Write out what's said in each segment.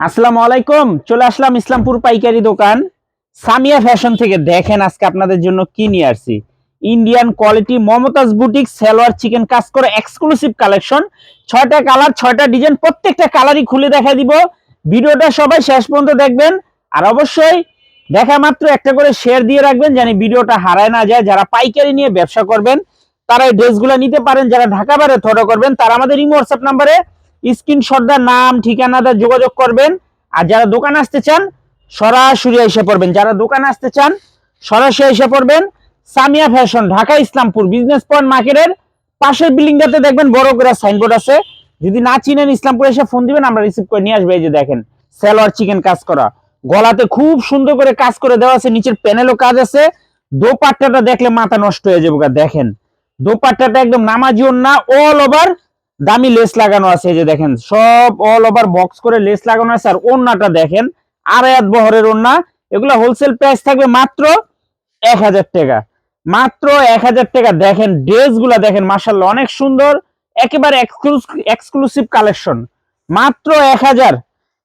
আসসালামু আলাইকুম, চলে আসলাম ইসলামপুর পাইকারি দোকান। সামিয়া ফ্যাশন থেকে দেখেন আজকে আপনাদের জন্য কি নিয়ে আসছি। Indian quality Mumtaz boutique salwar chikan কাজ করে এক্সক্লুসিভ কালেকশন ছয়টা কালার ছয়টা ডিজাইন প্রত্যেকটা কালারই খুলে দেখা দিব। ভিডিওটা সবাই শেষ পর্যন্ত দেখবেন। আর অবশ্যই দেখা মাত্র একটা করে শেয়ার দিয়ে রাখবেন জানি ভিডিওটা হারায় না যায়। যারা পাইকারি নিয়ে ব্যবসা করবেন, তারা এই ড্রেসগুলো নিতে পারেন। যারা ঢাকা বাইরে থটো করবেন, তারা আমাদের ইমো হোয়াটসঅ্যাপ নাম্বারে স্ক্রিনশটদার নাম ঠিকানাদার যোগাযোগ করবেন। আর যারা দোকান আসতে চান, সরাসরি এসে পড়বেন। যারা দোকান আসতে চান, সরাসরি এসে পড়বেন। Samia fashion Dhaka Islampur business point মার্কেটের পাশের বিল্ডিংটাতে দেখবেন বড় করে সাইনবোর্ড আছে। যদি না চিনেন ইসলামপুর এসে ফোন দিবেন, আমরা রিসিভ করে নিয়ে আসবে। এই যে দেখেন, সালোয়ার চিকেন কাজ করা। গলাতে খুব সুন্দর করে কাজ করে দেওয়া আছে। নিচের প্যানেলও কাজ আছে। দোপাট্টাটা দেখলে মাথা নষ্ট হয়ে যাবে দেখেন। দোপাট্টাটা একদম নামাজি না অল ওভার দামি লেস লাগানো আছে, এই যে দেখেন, সব অল ওভার বক্স করে লেস লাগানো আছে, আর ওন্নাটা দেখেন আড়াই হাত বহরের ওন্না এগুলো হোলসেল প্রাইস থাকবে মাত্র এক হাজার টাকা। মাত্র এক হাজার টাকা। দেখেন ড্রেসগুলা দেখেন মার্শাল্লাহ অনেক সুন্দর, একেবারে এক্সক্লুসিভ কালেকশন মাত্র এক হাজার।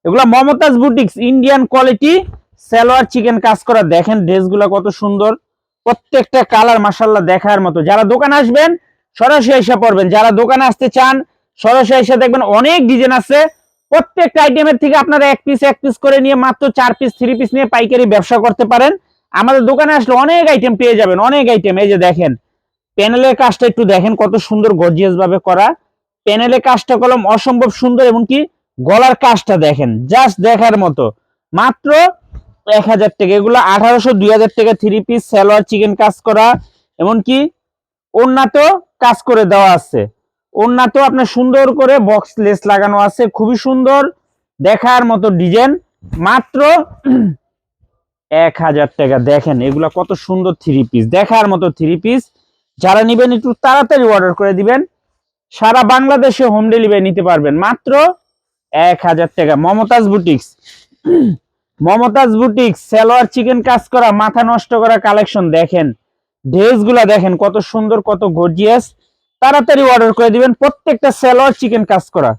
এগুলা Mumtaz boutiques Indian quality salwar chikan কাজ করা। দেখেন ড্রেসগুলা কত সুন্দর। প্রত্যেকটা কালার মার্শাল্লাহ দেখার মতো। যারা দোকান আসবেন সরাসরি এসে পড়বেন। যারা দোকানে আসতে চান, সরাসরি এসে দেখবেন অনেক ডিজাইন আছে। প্রত্যেকটা আইটেমের থেকে আপনারা এক পিস এক পিস করে নিয়ে মাত্র চার পিস থ্রি পিস নিয়ে পাইকারি ব্যবসা করতে পারেন। আমাদের দোকানে আসলে অনেক আইটেম পেয়ে যাবেন, অনেক আইটেম এই যে দেখেন প্যানেলের কাজটা একটু দেখেন কত সুন্দর গর্জিয়াস ভাবে করা। প্যানেলের কাজটা কলম অসম্ভব সুন্দর এবং কি গলার কাজটা দেখেন জাস্ট দেখার মতো। মাত্র এক হাজার টাকা। এগুলো আঠারোশো, দুই হাজার টাকা থ্রি পিস সালোয়ার চিকেন কাজ করা। এমনকি ওন্নাতেও কাজ করে দেওয়া আছে। ওন্নাতেও আপনার সুন্দর করে বক্স লেস লাগানো আছে, খুবই সুন্দর দেখার মতো ডিজাইন মাত্র এক হাজার টাকা। দেখেন, এগুলা কত সুন্দর থ্রি পিস দেখার মতো থ্রি পিস যারা নিবেন, একটু তাড়াতাড়ি অর্ডার করে দিবেন। সারা বাংলাদেশে হোম ডেলিভারি নিতে পারবেন। মাত্র এক হাজার টাকা। মমতাজ বুটিক্স মমতাজ বুটিক্স সালোয়ার চিকেন কাজ করা, মাথা নষ্ট করা কালেকশন দেখেন ড্রেসগুলা দেখেন কত সুন্দর, কত গর্জিয়াস তাড়াতাড়ি অর্ডার করে দিবেন, প্রত্যেকটা সালোয়ার চিকেন কাজ করা।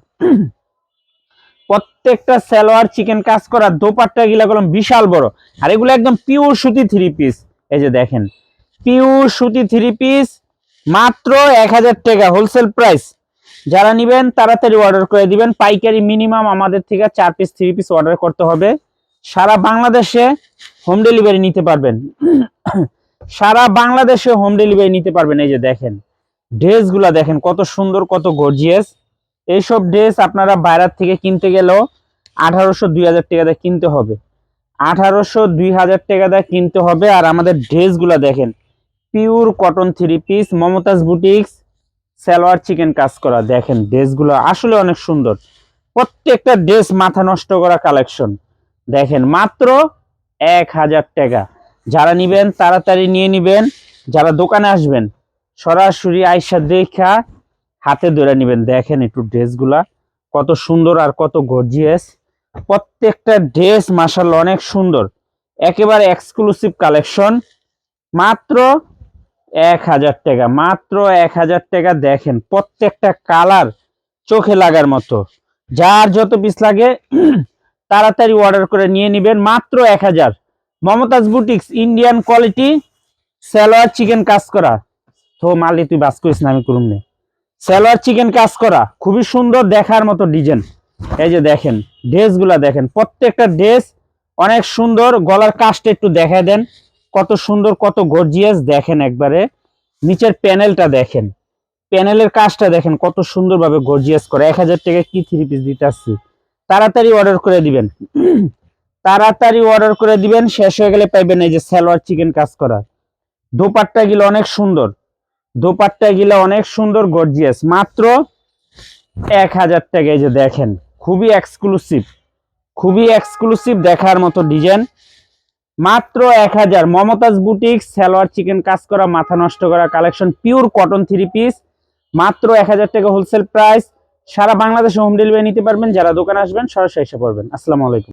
প্রত্যেকটা সালোয়ার চিকেন কাজ করা, দোপাট্টা গিলা কলম বিশাল বড়। আর এগুলো একদম পিওর সুতি থ্রি পিস এই যে দেখেন পিওর সুতি থ্রি পিস মাত্র এক হাজার টাকা হোলসেল প্রাইস যারা নিবেন, তাড়াতাড়ি অর্ডার করে দিবেন। পাইকারি মিনিমাম আমাদের থেকে চার পিস থ্রি পিস অর্ডার করতে হবে। সারা বাংলাদেশে হোম ডেলিভারি নিতে পারবেন। সারা বাংলাদেশে হোম ডেলিভারি নিতে পারবেন। এই যে দেখেন ড্রেসগুলা দেখেন, কত সুন্দর, কত গর্জিয়াস এইসব ড্রেস আপনারা বাইরের থেকে কিনতে গেলেও আঠারোশো দুই হাজার টাকা দিয়ে কিনতে হবে। আঠারোশো দুই হাজার টাকা দিয়ে কিনতে হবে। আর আমাদের ড্রেসগুলা দেখেন pure cotton three piece Mumtaz boutiques salwar chikan কাজ করা। দেখেন ড্রেসগুলো আসলে অনেক সুন্দর। প্রত্যেকটা ড্রেস মাথা নষ্ট করা কালেকশন দেখেন, মাত্র এক হাজার টাকা। যারা নিবেন, তাড়াতাড়ি নিয়ে নিবেন। যারা দোকানে আসবেন, সরাসরি আইসা দেখা, হাতে ধরে নিবেন। দেখেন একটু ড্রেসগুলা, কত সুন্দর আর কত গর্জিয়াস প্রত্যেকটা ড্রেস মাসাল অনেক সুন্দর। একেবারে এক্সক্লুসিভ কালেকশন মাত্র এক হাজার টাকা, মাত্র এক হাজার টাকা দেখেন, প্রত্যেকটা কালার চোখে লাগার মতো। যার যত পিস লাগে, তাড়াতাড়ি অর্ডার করে নিয়ে নিবেন, মাত্র এক হাজার। Mumtaz boutiques Indian quality salwar chikan কাজ করা। তো মালি, তুই বাস করিস না, আমি করুম নে। সালোয়ার চিকেন কাজ করা, খুবই সুন্দর দেখার মতো ডিজাইন এই যে দেখেন ড্রেসগুলা দেখেন, প্রত্যেকটা ড্রেস অনেক সুন্দর, গলার কাজটা একটু দেখায় দেন। কত সুন্দর, কত গর্জিয়াস দেখেন একবারে। নিচের প্যানেলটা দেখেন প্যানেলের কাজটা দেখেন, কত সুন্দরভাবে গর্জিয়াস করে। এক হাজার টাকা কি থ্রি পিস দিতে আসছি? তাড়াতাড়ি অর্ডার করে দিবেন। তাড়াতাড়ি অর্ডার করে দিবেন, শেষ হয়ে গেলে পাইবেন এই যে সালোয়ার চিকেন কাজ করা দোপাট্টা গুলো অনেক সুন্দর। দোপাট্টা গুলো অনেক সুন্দর গর্জিয়াস মাত্র এক হাজার টাকা এই যে দেখেন, খুবই এক্সক্লুসিভ খুবই এক্সক্লুসিভ দেখার মতো ডিজাইন মাত্র এক হাজার। মমতাজ বুটিক সালোয়ার চিকেন কাজ করা, মাথা নষ্ট করা collection pure cotton three piece মাত্র এক হাজার টাকা হোলসেল প্রাইস সারা বাংলাদেশে হোম ডেলিভারি নিতে পারবেন, যারা দোকানে আসবেন সরাসরি এসে পড়বেন। আসসালামু আলাইকুম।